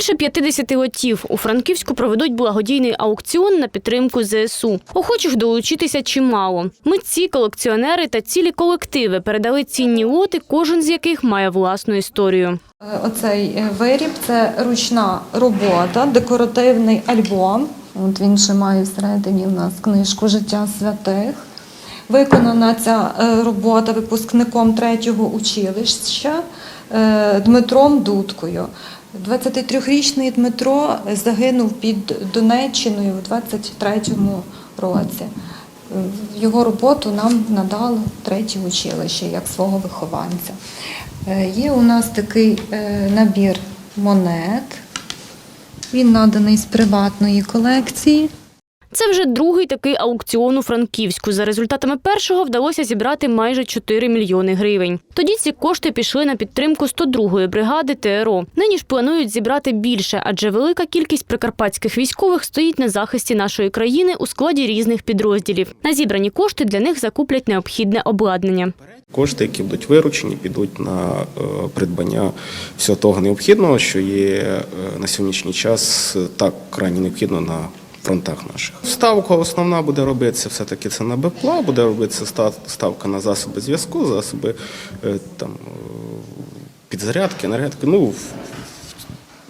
Більше 50 лотів у Франківську проведуть благодійний аукціон на підтримку ЗСУ. Охочих долучитися чимало. Митці, колекціонери та цілі колективи передали цінні лоти, кожен з яких має власну історію. Е, Оцей е, виріб це ручна робота, декоративний альбом. От він ще має всередині у нас книжку Життя святих. Виконана ця е, робота випускником третього училища Дмитром Дудкою. 23-річний Дмитро загинув під Донеччиною у 23-му році. Його роботу нам надало третє училище як свого вихованця. Е, Є у нас такий е, набір монет. Він наданий з приватної колекції. Це вже другий такий аукціон у Франківську. За результатами першого вдалося зібрати майже 4 мільйони гривень. Тоді ці кошти пішли на підтримку 102-ї бригади ТРО. Нині ж планують зібрати більше, адже велика кількість прикарпатських військових стоїть на захисті нашої країни у складі різних підрозділів. На зібрані кошти для них закуплять необхідне обладнання. Кошти, які будуть виручені, підуть на е, придбання всього того необхідного, що є е, на сьогоднішній час е, так крайні необхідно на фронтах наших. Ставка основна буде робитися все-таки це на БПЛА, буде робитися ставка на засоби зв'язку, засоби е, там, е, підзарядки, енергетики. Ну,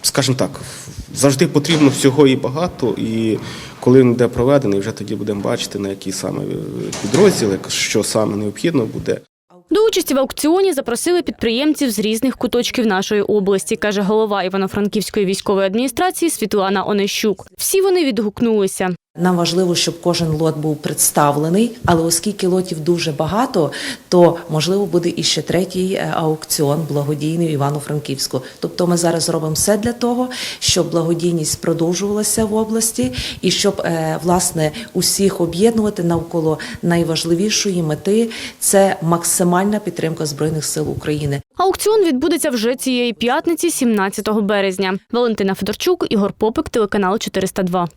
скажімо так, завжди потрібно всього і багато, і коли він буде проведений, вже тоді будемо бачити, на які саме е, підрозділи, що саме необхідно буде. Участі в аукціоні запросили підприємців з різних куточків нашої області, каже голова Івано-Франківської військової адміністрації Світлана Онищук. Всі вони відгукнулися. Нам важливо, щоб кожен лот був представлений, але оскільки лотів дуже багато, то можливо буде і ще третій е, аукціон благодійний в Івано-Франківську. Тобто ми зараз робимо все для того, щоб благодійність продовжувалася в області і щоб е, власне усіх об'єднувати навколо найважливішої мети це максимальна підтримка збройних сил України. Аукціон відбудеться вже цієї п'ятниці, 17 березня. Валентина Федорчук, Ігор Попик, телеканал 402.